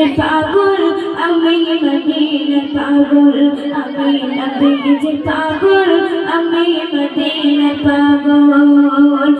নবীজির পাগল, আমি মদিনার পাগল, আমি নবীজির পাগল, আমি মদিনার পাগল। আমার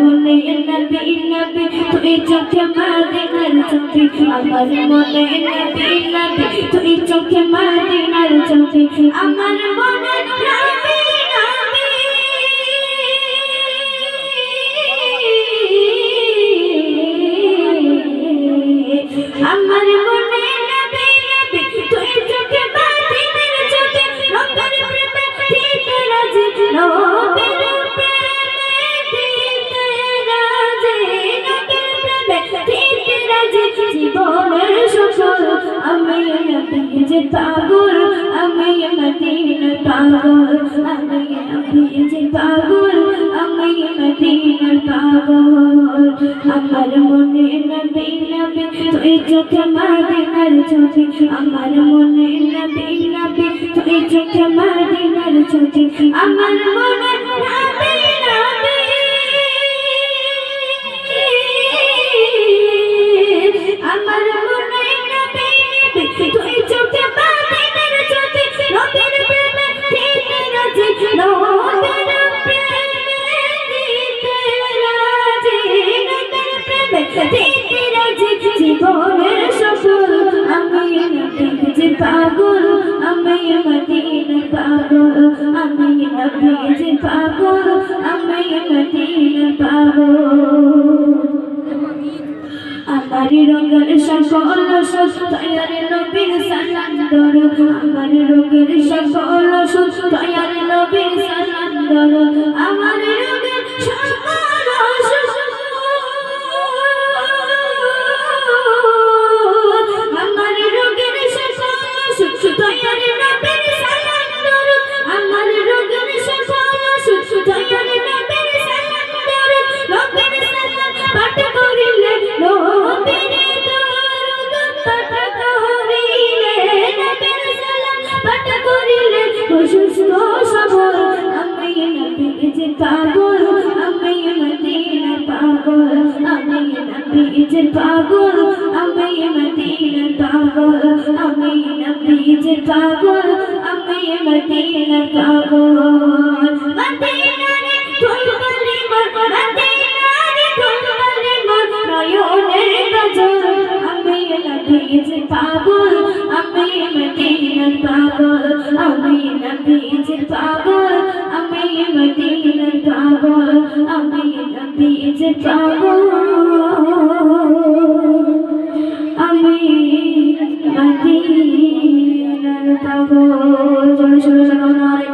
মনে নবী নবী, তুই চোখে মদিনার চোখে। আমার মনে নবী নবী, তুই চোখে মদিনার চোখে। আমার মনে নবীর পাগল, আমি মদিনার পাগল, আমি নবীর পাগল, আমি মদিনার পাগল। আমার মনে নবী নবী, তুই চোখে মদিনার চোখে আমার মনে নবী নবী, তুই চোখে মদিনার চোখে আমার মনে নবী পাগল, আমি মদিনার পাগল, আমি নবীজি পাগল, আমি মদিনার পাগল। আমার রঙের সকল সুখ তয়ার নবীর সালাম আমার রঙের সকল সুখ সুস্থ সবল, আমি নবীজির পাগল, আমি মদিনার পাগল, আমি নবীজির পাগল, আমি মদিনার পাগল, আমি নবীজির পাগল, আমি মদিনার পাগল। মদিনারে পাগল, আমি নবীজ পাগল, আমি মদিনার পাগল, আমি নবীজ পাগল। আমি মদিনার পাগল। জোরে জোরে জোরে নারে